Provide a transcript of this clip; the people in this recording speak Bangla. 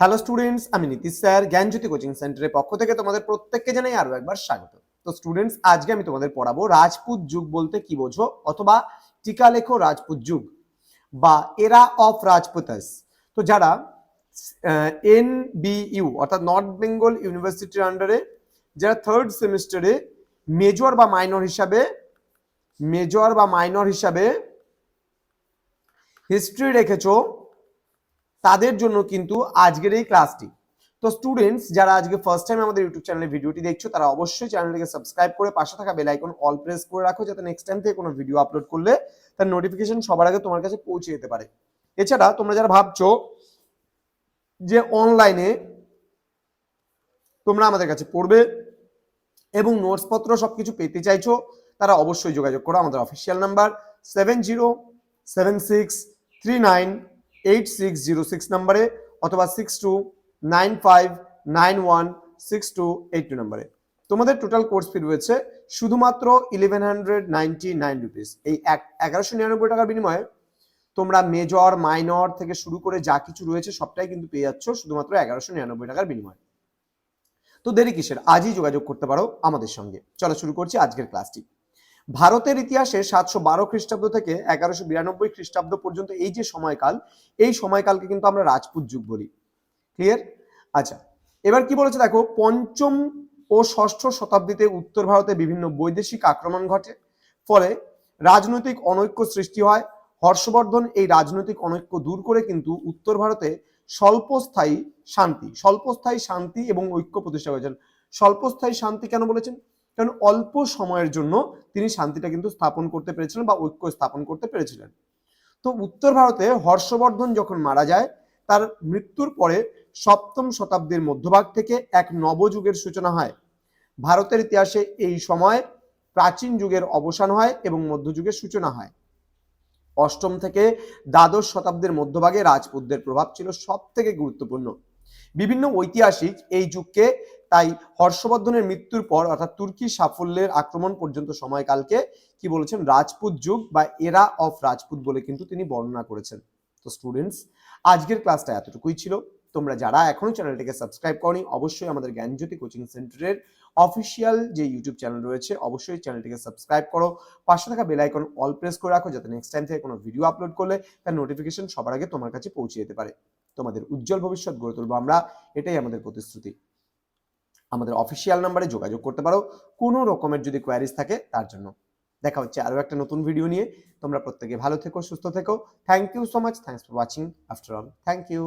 হ্যালো স্টুডেন্টস আমি নীতিশ স্যার, জ্ঞানজ্যোতি কোচিং সেন্টারের পক্ষ থেকে তোমাদের প্রত্যেককে জানাই আরও একবার স্বাগত। তো স্টুডেন্টস আজকে আমি তোমাদের পড়াবো রাজপুত যুগ বলতে কি বোঝো অথবা টিকা লেখো রাজপুত যুগ বা এরা অফ রাজপুতাস। তো যারা এন ইউ অর্থাৎ নর্থ বেঙ্গল ইউনিভার্সিটির আন্ডারে যারা থার্ড সেমিস্টারে মেজর বা মাইনর হিসাবে মেজর বা মাইনর হিসাবে হিস্ট্রি রেখেছো তাদের জন্য কিন্তু আজকের এই ক্লাসটি তো স্টুডেন্টস যারা আজকে ফার্স্ট টাইম আমাদের ইউটিউব চ্যানেলে ভিডিওটি দেখছ, তারা অবশ্যই চ্যানেলটিকে সাবস্ক্রাইব করে পাশে থাকা বেল আইকন অল প্রেস করে রাখো, যাতে নেক্সট টাইম থেকে কোনো ভিডিও আপলোড করলে তার নোটিফিকেশন সবার আগে তোমার কাছে পৌঁছে যেতে পারে। এছাড়া তোমরা যারা ভাবছ যে অনলাইনে তোমরা আমাদের কাছে পড়বে এবং নোটসপত্র সবকিছু পেতে চাইছো, তারা অবশ্যই যোগাযোগ করো আমাদের official number seven zero seven six three nine eight six zero six নাম্বারে অথবা six two nine five nine one six two eight two নাম্বারে। তোমাদের টোটাল কোর্স ফি রয়েছে শুধুমাত্র eleven hundred ninety nine rupees এই এক এগারোশো নিরানব্বই টাকার বিনিময়ে তোমরা মেজর মাইনর থেকে শুরু করে যা কিছু রয়েছে সবটাই কিন্তু পেয়ে যাচ্ছ শুধুমাত্র এগারোশো নিরানব্বই টাকার বিনিময়ে। তো দেরি কিসের? আজই যোগাযোগ করতে পারো আমাদের সঙ্গে। চলো শুরু করছি আজকের ক্লাসটি ভারতের ইতিহাসে সাতশো বারো খ্রিস্টাব্দ থেকে এগারোশো বিরানব্বই খ্রিস্টাব্দ পর্যন্ত এই যে সময়কাল, এই সময়কালকে কিন্তু আমরা রাজপুত যুগ বলি। ক্লিয়ার আচ্ছা এবার কি বলেছে দেখো, পঞ্চম ও ষষ্ঠ শতাব্দীতে উত্তর ভারতে বিভিন্ন বৈদেশিক আক্রমণ ঘটে। ফলে রাজনৈতিক অনৈক্য সৃষ্টি হয়। হর্ষবর্ধন এই রাজনৈতিক অনৈক্য দূর করে কিন্তু উত্তর ভারতে স্বল্পস্থায়ী শান্তি স্বল্পস্থায়ী শান্তি এবং ঐক্য প্রতিষ্ঠা করেছেন। স্বল্পস্থায়ী শান্তি কেন বলেছেন? কারণ অল্প সময়ের জন্য তিনি শান্তিটা কিন্তু স্থাপন করতে পেরেছিলেন বা ঐক্য স্থাপন করতে পেরেছিলেন। তো উত্তর ভারতে হর্ষবর্ধন যখন মারা যায়, তার মৃত্যুর পরে সপ্তম শতাব্দীর মধ্যভাগ থেকে এক নবযুগের সূচনা হয়। ভারতের ইতিহাসে এই সময় প্রাচীন যুগের অবসান হয় এবং মধ্যযুগের সূচনা হয়। অষ্টম থেকে দ্বাদশ শতাব্দীর মধ্যভাগে রাজপুতদের প্রভাব ছিল সব থেকে গুরুত্বপূর্ণ। বিভিন্ন ঐতিহাসিক এই যুগকে তাই হর্ষবর্ধনের মৃত্যুর পর অর্থাৎ তুর্কি সাফল্যের আক্রমণ পর্যন্ত সময়কালকে কি বলেছেন, রাজপুত যুগ বা এরা অফ রাজপুত বলে কিন্তু তিনি বর্ণনা করেছেন। তো স্টুডেন্টস আজকের ক্লাসটা এতটুকুই ছিল। তোমরা যারা এখনও চ্যানেলটিকে সাবস্ক্রাইব করনি, অবশ্যই আমাদের জ্ঞানজ্যোতি কোচিং সেন্টারের অফিসিয়াল যে ইউটিউব চ্যানেল রয়েছে, অবশ্যই চ্যানেলটিকে সাবস্ক্রাইব করো। পাশে থাকা বেল আইকন অল প্রেস করে রাখো, যাতে নেক্সট টাইম থেকে কোনো ভিডিও আপলোড করলে তার নোটিফিকেশন সবার আগে তোমার কাছে পৌঁছে যেতে পারে। তোমাদের উজ্জ্বল ভবিষ্যৎ গড়ে তুলবো। আমরা এটাই আমাদের প্রতিশ্রুতি। আমাদের অফিসিয়াল নাম্বারে যোগাযোগ করতে পারো। কোনো রকমের যদি কোয়ারিজ থাকে, তার জন্য। দেখা হচ্ছে আরও একটা নতুন ভিডিও নিয়ে। তোমরা প্রত্যেকে ভালো থেকো, সুস্থ থেকো। Thank you so much thanks for watching after all thank you